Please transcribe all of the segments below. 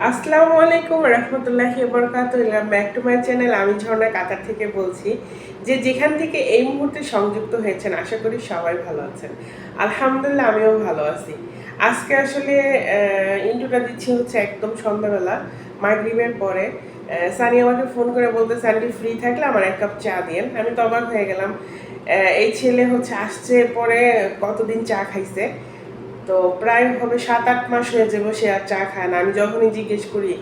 আসসালামু আলাইকুম রহমতুল্লাহি বরকাত ব্যাক টু মাই চ্যানেল। আমি ঝর্ণা, কাতার থেকে বলছি যে যেখান থেকে এই মুহূর্তে সংযুক্ত হয়েছেন, আশা করি সবাই ভালো আছেন। আলহামদুলিল্লাহ, আমিও ভালো আছি। আজকে আসলে ইন্টুটা দিচ্ছি হচ্ছে একদম সন্ধ্যাবেলা, মাগরিবের পরে। সানি আমাকে ফোন করে বলতে, সানি ফ্রি থাকলে আমার এক কাপ চা দিয়েন। আমি তো অবাক হয়ে গেলাম। এই ছেলে হচ্ছে আসছে, পরে কতদিন চা খাইছে। তো প্রায় হবে সাত আট মাস হয়ে যাবে সে আর চা খায় না। আমি যখনই জিজ্ঞেস করি,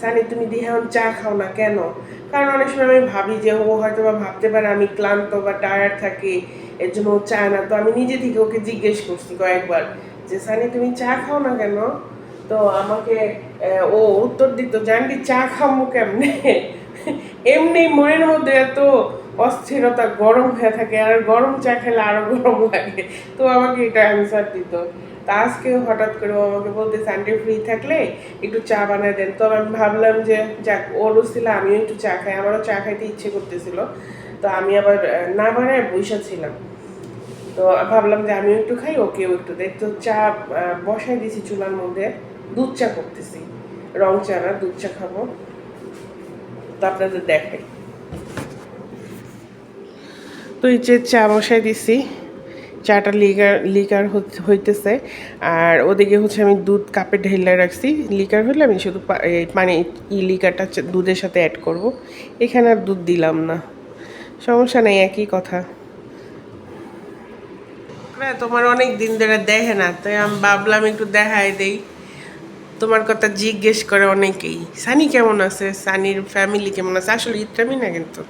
সানি, তুমি দিহান চা খাও না কেন? কারণ অনেক সময় আমি ভাবি যে, ও হয়তো বা ভাবতে পারে আমি ক্লান্ত বা টায়ার্ড থাকি, এর জন্য ও চায় না। তো আমি নিজে থেকে ওকে জিজ্ঞেস করছি কয়েকবার যে, সানি, তুমি চা খাও না কেন? তো আমাকে ও উত্তর দিত জানবি চা খামো কেমনে? এমনি মনের মধ্যে এত অস্থিরতা গরম হয়ে থাকে, আর গরম চা খেলে আরও গরম লাগে। তো আমাকে এটা অ্যান্সার দিত। তা আজকে হঠাৎ করে ও আমাকে বলতে সানডে ফ্রি থাকলে একটু চা বানিয়ে দেন। তো আমি ভাবলাম যে, যাক ওরও ছিল আমিও একটু চা খাই। আমারও চা খাইতে ইচ্ছে করতেছিল। তো আমি আবার না বানায় বৈশা ছিলাম। তো ভাবলাম যে, আমিও একটু খাই, ওকেও একটু দেখ তো চা বসাই দিয়েছি চুলার মধ্যে। দুধ চা করতেছি। রং চা না, দুধ চা খাব। তো আপনাদের দেখাই। তো এই যে চা বসাই দিছি। চাটা লিকার লিকার হইতেছে। আর ওদিকে হচ্ছে আমি দুধ কাপে ঢেলে রাখছি। লিকার হলে আমি শুধু মানে ই লিকারটা দুধের সাথে অ্যাড করব। এখানে আর দুধ দিলাম না। সমস্যা নেই, একই কথা। তোমার অনেক দিন ধরে দেখে না, তাই আমি ভাবলাম একটু দেখাই দেই। তোমার কথা জিজ্ঞেস করে অনেকেই। সানি কেমন আছে? সানির ফ্যামিলি কেমন আছে? আসলে ইত্রামি না কিন্তু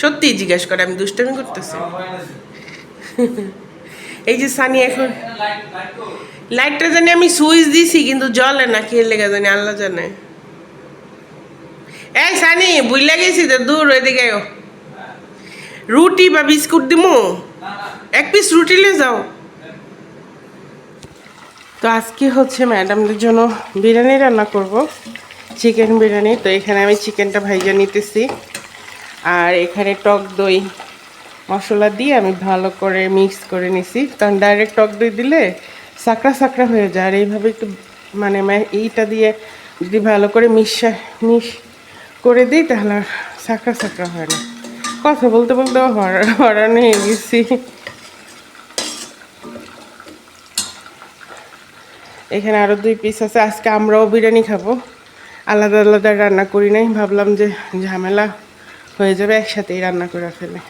সত্যিই জিজ্ঞেস করে, আমি দুষ্টামি করতেছি। এই যে সানি এখন লাইটটা জানি আমি সুইচ দিছি, কিন্তু জ্বলে না খেয়ে লেগে জানি, আল্লাহ জানে। এই সানি বুঝলে গেছি তো, দূর, ওইদিকে। রুটি বা বিস্কুট দিমু? এক পিস রুটি নিয়ে যাও। তো আজকে হচ্ছে ম্যাডামদের জন্য বিরিয়ানি রান্না করব। চিকেন বিরিয়ানি, তো এখানে আমি চিকেনটা ভাইজা নিতেছি। আর এখানে টক দই মশলা দিয়ে আমি ভালো করে মিক্স করে নিছি। কারণ ডাইরেক্ট টক দই দিলে সাকড়া সাকড়া হয়ে যায়। আর এইভাবে একটু মানে এইটা দিয়ে যদি ভালো করে মিশা, মিশ করে দিই তাহলে সাকড়া সাকড়া হয় না। কথা বলতে বলতে হরান হয়ে গেছি। এখানে আরও দুই পিস আছে। আজকে আমরাও বিরিয়ানি খাব। আলাদা আলাদা রান্না করি নাই। ভাবলাম যে ঝামেলা হয়ে যাবে একসাথেই রান্না করে ফেলে।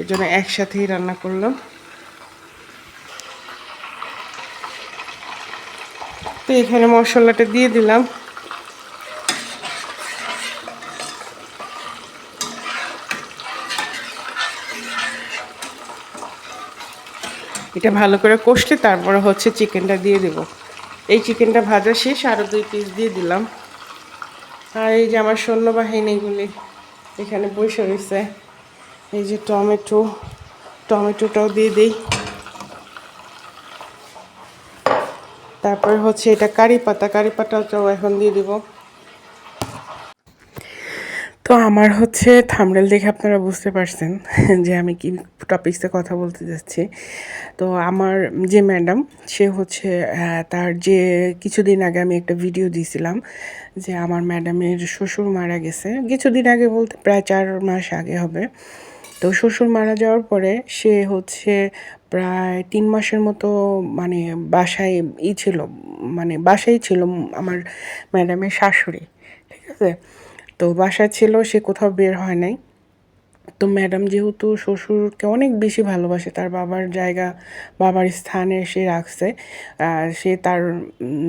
এর জন্য একসাথেই রান্না করলাম। তো এখানে মশলাটা দিয়ে দিলাম। এটা ভালো করে কষলে তারপরে হচ্ছে চিকেনটা দিয়ে দেব। এই চিকেনটা ভাজা শেষ আরও দুই পিস দিয়ে দিলাম। আর এই যে আমার সৈন্যবাহিনীগুলি এখানে বসে রয়েছে। এই যে টমেটো, টমেটোটাও দিয়ে দিই। তারপরে হচ্ছে এটা কারি পাতা, কারি পাতাটাও এখন দিয়ে দিব। তো আমার হচ্ছে থামরেল দেখে আপনারা বুঝতে পারছেন যে আমি কি টপিক্সে কথা বলতে যাচ্ছি। তো আমার যে ম্যাডাম, সে হচ্ছে তার যে কিছুদিন আগে আমি একটা ভিডিও দিয়েছিলাম যে আমার ম্যাডামের শ্বশুর মারা গেছে। কিছুদিন আগে বলতে প্রায় চার মাস আগে হবে। তো শ্বশুর মারা যাওয়ার পরে সে হচ্ছে প্রায় তিন মাসের মতো মানে বাসায় ই ছিল মানে বাসায় ছিল আমার ম্যাডামের শাশুড়ি, ঠিক আছে? তো বাসায় ছিল, সে কোথাও বের হয় নাই। তো ম্যাডাম যেহেতু শ্বশুরকে অনেক বেশি ভালোবাসে, তার বাবার জায়গা, বাবার স্থানে সে রাখছে সে তার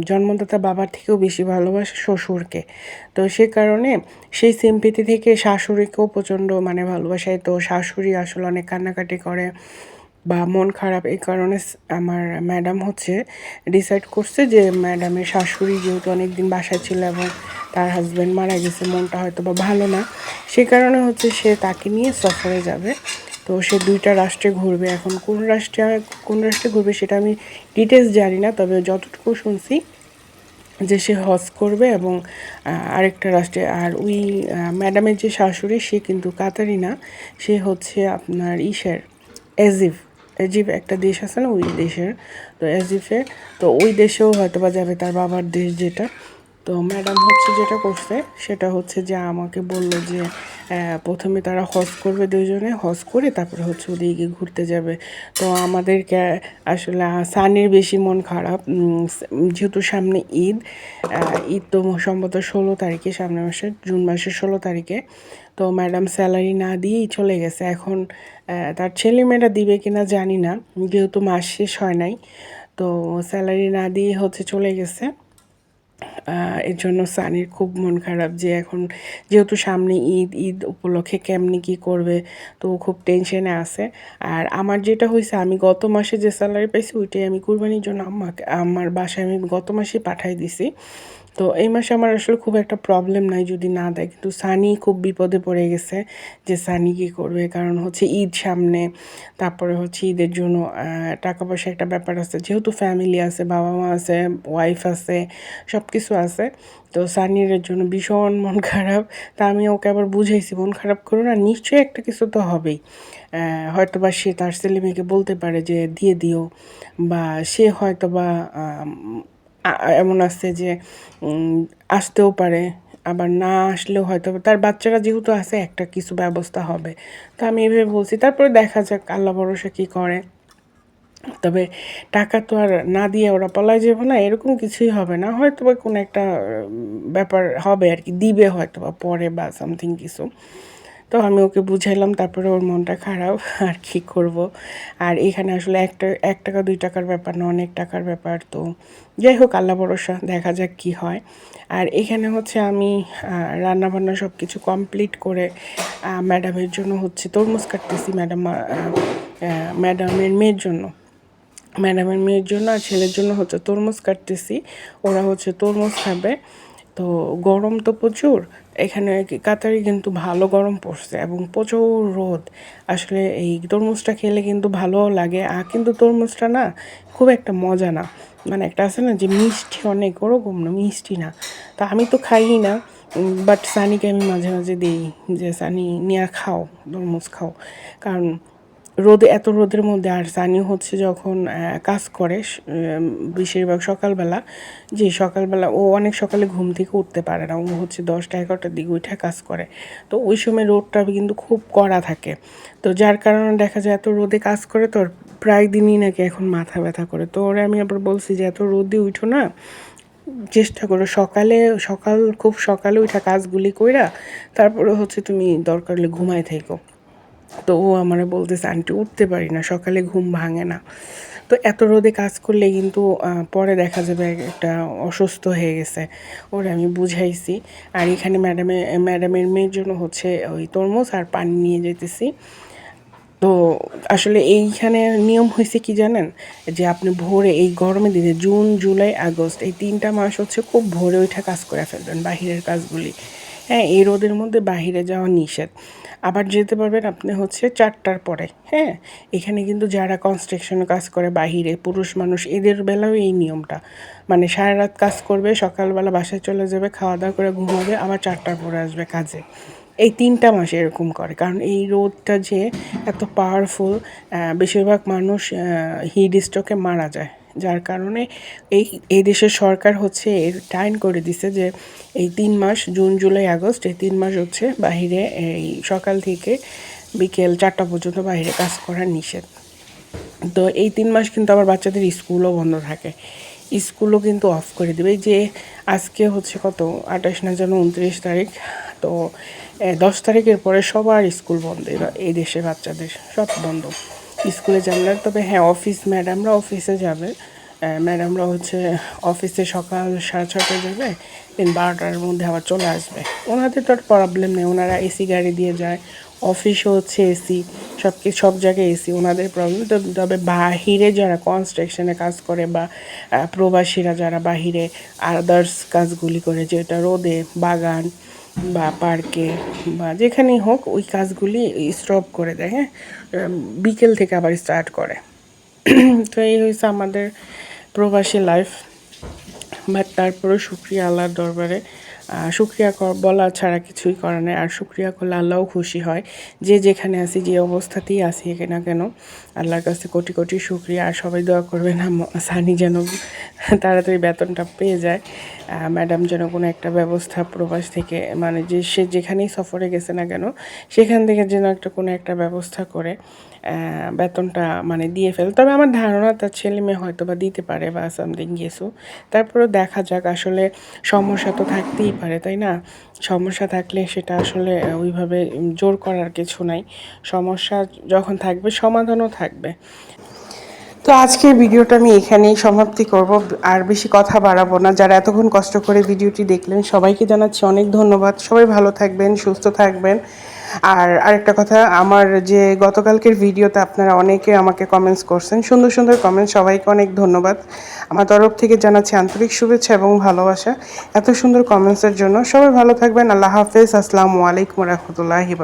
জন্মদাতা বাবার থেকেও বেশি ভালোবাসে শ্বশুরকে। তো সে কারণে সেই সিম্পিতি থেকে শাশুড়িকেও প্রচণ্ড মানে ভালোবাসায়। তো শাশুড়ি আসলে অনেক কান্নাকাটি করে বা মন খারাপ এই কারণে আমার ম্যাডাম হচ্ছে ডিসাইড করছে যে ম্যাডামের শাশুড়ি যেহেতু অনেক দিন বাসায় ছিল এবং তার হাজব্যান্ড মারা গেছে, মনটা হয়তো বা ভালো না। সে কারণে হচ্ছে সে তাকে নিয়ে সফরে যাবে। তো সে দুইটা রাষ্ট্রে ঘুরবে। এখন কোন রাষ্ট্রে কোন রাষ্ট্রে ঘুরবে সেটা আমি ডিটেলস জানি না, তবে যতটুকু শুনছি যে সে হজ করবে এবং আরেকটা রাষ্ট্রে। আর ওই ম্যাডামের যে শাশুড়ি, সে কিন্তু কাতারি না সে হচ্ছে আপনার ইসের এজিভ। এজিভ একটা দেশ আছে না, ওই দেশের। তো এজিফের তো ওই দেশেও হয়তো বা যাবে তার বাবার দেশ যেটা। তো ম্যাডাম হচ্ছে যেটা করছে, সেটা হচ্ছে যে আমাকে বলল যে প্রথমে তারা হজ করবে দুজনে, হজ করে তারপরে হচ্ছে ওদিকে ঘুরতে যাবে। তো আমাদেরকে আসলে সানির বেশি মন খারাপ যেহেতু সামনে ঈদ ঈদ তো সম্ভবত ষোলো তারিখে সামনে মাসের, জুন মাসের ষোলো তারিখে। তো ম্যাডাম স্যালারি না দিয়েই চলে গেছে। এখন তার ছেলে মেয়েরা দিবে কিনা জানি না, যেহেতু মাস শেষ হয় নাই, তো স্যালারি না দিয়ে হচ্ছে চলে গেছে। এর জন্য সানির খুব মন খারাপ যে এখন যেহেতু সামনে ঈদ ঈদ উপলক্ষে কেমনি কী করবে, তো খুব টেনশনে আছে। আর আমার যেটা হয়েছে আমি গত মাসে যে স্যালারি পাইছি, ওইটাই আমি কুরবানির জন্য আমাকে আমার বাসায় আমি গত মাসে পাঠাই দিছি। তো এই মাসে আমার আসলে খুব একটা প্রবলেম নাই যদি না দেয়। কিন্তু সানি খুব বিপদে পড়ে গেছে যে সানি কী করবে? কারণ হচ্ছে ঈদ সামনে, তারপরে হচ্ছে ঈদের জন্য টাকা পয়সা একটা ব্যাপার আছে। যেহেতু ফ্যামিলি আছে বাবা মা আছে ওয়াইফ আছে সব কিছু আছে, তো সানির জন্য ভীষণ মন খারাপ। তা আমি ওকে আবার বুঝাইছি, মন খারাপ করো না, নিশ্চয়ই একটা কিছু তো হবেই। হয়তো বা সে তার ছেলে মেয়েকে বলতে পারে যে, দিয়ে দিও। বা সে হয়তো বা এমন আছে যে আসতেও পারে, আবার না আসলেও হয়তো তার বাচ্চারা যেহেতু আছে, একটা কিছু ব্যবস্থা হবে। তো আমি এভাবে বলছি, তারপরে দেখা যাক, আল্লাহ ভরসা কী করে। তবে টাকা তো আর না দিয়ে ওরা পলায় যাবে না, এরকম কিছুই হবে না। হয়তো বা কোনো একটা ব্যাপার হবে আর কি, দিবে হয়তো বা পরে বা সামথিং কিছু। তো আমি ওকে বুঝাইলাম, তারপরে ওর মনটা খারাপ, আর কি করব? আর এখানে আসলে একটা, এক টাকা, দুই টাকার ব্যাপার না, অনেক টাকার ব্যাপার, তো যাই হোক, আল্লাহ ভরসা, দেখা যাক কি হয়। আর এখানে হচ্ছে আমি রান্না বান্না সব কিছু কমপ্লিট করে ম্যাডামের জন্য হচ্ছে তরমুজ কাটতেছি ম্যাডাম ম্যাডামের মেয়ের জন্য। ম্যাডামের মেয়ের জন্য আর ছেলের জন্য হচ্ছে তরমুজ কাটতেছি, ওরা হচ্ছে তরমুজ খাবে। তো গরম তো প্রচুর এখানে কাতারে কিন্তু ভালো গরম পড়ছে এবং প্রচুর রোদ। আসলে এই তরমুজটা খেলে কিন্তু ভালোও লাগে। আর কিন্তু তরমুজটা না খুব একটা মজা না। মানে একটা আছে না যে মিষ্টি অনেক, ওরকম না, মিষ্টি না। তা আমি তো খাই না বাট সানিকে আমি মাঝে মাঝে দিই যে, সানি, নিয়ে খাও, তরমুজ খাও। কারণ রোদে, এত রোদের মধ্যে আর সানি হচ্ছে যখন কাজ করে বেশিরভাগ সকালবেলা, যে সকালবেলা ও অনেক সকালে ঘুম থেকে উঠতে পারে না, ও হচ্ছে দশটা, এগারোটার দিকে উঠে কাজ করে। তো ওই সময় রোদটা কিন্তু খুব কড়া থাকে। তো যার কারণে দেখা যায় এত রোদে কাজ করে তোর প্রায় দিনই নাকি এখন মাথা ব্যথা করে। তো ওরা আমি আবার বলছি যে, এত রোদে উঠো না, চেষ্টা করো, সকালে, সকাল, খুব সকালে উঠা কাজগুলি কইরা, তারপরে হচ্ছে তুমি দরকার হলে ঘুমায় থাকো। তো ও আমারে বলতেছে, আন্টি, উঠতে পারি না, সকালে ঘুম ভাঙে না। তো এত রোদে কাজ করলে কিন্তু পরে দেখা যাবে একটা অসুস্থ হয়ে গেছে। ওরে, আমি বুঝাইছি। আর এখানে ম্যাডামে, ম্যাডামের মেয়ের জন্য হচ্ছে ওই তরমুজ আর পানি নিয়ে যেতেছি তো আসলে এইখানে নিয়ম হয়েছে কি জানেন? যে আপনি ভোরে এই গরমের দিনে জুন, জুলাই, আগস্ট এই তিনটা মাস হচ্ছে খুব ভোরে ওইটা কাজ করে ফেলবেন, বাহিরের কাজগুলি। হ্যাঁ এই রোদের মধ্যে বাহিরে যাওয়া নিষেধ। আবার যেতে পারবেন আপনি হচ্ছে চারটার পরে হ্যাঁ? এখানে কিন্তু যারা কনস্ট্রাকশনে কাজ করে বাহিরে, পুরুষ মানুষ, এদের বেলাও এই নিয়মটা। মানে সারা রাত কাজ করবে, সকালবেলা বাসায় চলে যাবে, খাওয়া দাওয়া করে ঘুমাবে, আবার চারটার পরে আসবে কাজে। এই তিনটা মাসে এরকম করে, কারণ এই রোদটা যে এত পাওয়ারফুল বেশিরভাগ মানুষ হিট স্ট্রোকে মারা যায়। যার কারণে এই এই দেশের সরকার হচ্ছে এর টাইম করে দিছে যে এই তিন মাস, জুন, জুলাই, আগস্ট, এই তিন মাস হচ্ছে বাহিরে এই সকাল থেকে বিকেল চারটা পর্যন্ত বাইরে কাজ করা নিষেধ। তো এই তিন মাস কিন্তু আবার বাচ্চাদের স্কুলও বন্ধ থাকে। স্কুলও কিন্তু অফ করে দেবে। যে আজকে হচ্ছে কত? আঠাশ না যেন উনত্রিশ তারিখ। তো দশ তারিখের পরে সবার স্কুল বন্ধ এই দেশে বাচ্চাদের। সব বন্ধ। স্কুলে যাবে না, তবে হ্যাঁ অফিস ম্যাডামরা অফিসে যাবে। ম্যাডামরা হচ্ছে অফিসে সকাল সাড়ে ছটায় যাবে দিন বারোটার মধ্যে আবার চলে আসবে। ওনাদের তো আর প্রবলেম নেই, ওনারা এসি গাড়ি দিয়ে যায় অফিসও হচ্ছে এসি সব কিছু সব জায়গায় এসি ওনাদের প্রবলেম তো তবে বাহিরে যারা কনস্ট্রাকশনে কাজ করে বা প্রবাসীরা যারা বাহিরে আদার্স কাজগুলি করে, যেটা রোদে, বাগান বা পার্কে বা যেখানেই হোক ওই কাজগুলি স্টপ করে দেয় হ্যাঁ? বিকেল থেকে আবার স্টার্ট করে। তো এই হয়েছে আমাদের প্রবাসী লাইফ। বাট তারপরেও শুক্রিয়া আল্লাহর দরবারে। শুক্রিয়া কর- বলা ছাড়া কিছুই করার নেই। আর শুক্রিয়া করলে আল্লাহও খুশি হয়। যে যেখানে আছি, যে অবস্থাতেই আছি না কেন, আল্লাহর কাছে কোটি কোটি শুক্রিয়া। আর সবাই দোয়া করবেন সানি যেন তাড়াতাড়ি বেতনটা পেয়ে যায়। ম্যাডাম যেন কোনো একটা ব্যবস্থা প্রবাস থেকে মানে যে সে যেখানেই সফরে গেছে না কেন, সেখান থেকে যেন একটা, কোনো একটা ব্যবস্থা করে। বেতনটা মানে দিয়ে ফেল। তবে আমার ধারণা তার ছেলে মেয়ে হয়তো বা দিতে পারে বা সামথিং গেসো তারপরেও দেখা যাক, আসলে সমস্যা তো থাকতেই পারে, তাই না? সমস্যা থাকলে সেটা আসলে ওইভাবে জোর করার কিছু নাই। সমস্যা যখন থাকবে, সমাধানও থাকবে। তো আজকের ভিডিওটা আমি এখানেই সমাপ্তি করব, আর বেশি কথা বাড়াবো না। যারা এতক্ষণ কষ্ট করে ভিডিওটি দেখলেন, সবাইকে জানাচ্ছি অনেক ধন্যবাদ। সবাই ভালো থাকবেন, সুস্থ থাকবেন। আর আরেকটা কথা, আমার যে গতকালকের ভিডিওতে আপনারা অনেকে আমাকে কমেন্টস করছেন, সুন্দর সুন্দর কমেন্টস সবাইকে অনেক ধন্যবাদ। আমার তরফ থেকে জানাচ্ছি আন্তরিক শুভেচ্ছা এবং ভালোবাসা এত সুন্দর কমেন্টসের জন্য। সবাই ভালো থাকবেন, আল্লাহ হাফেজ। আসসালামু আলাইকুম রহমতুল্লাহি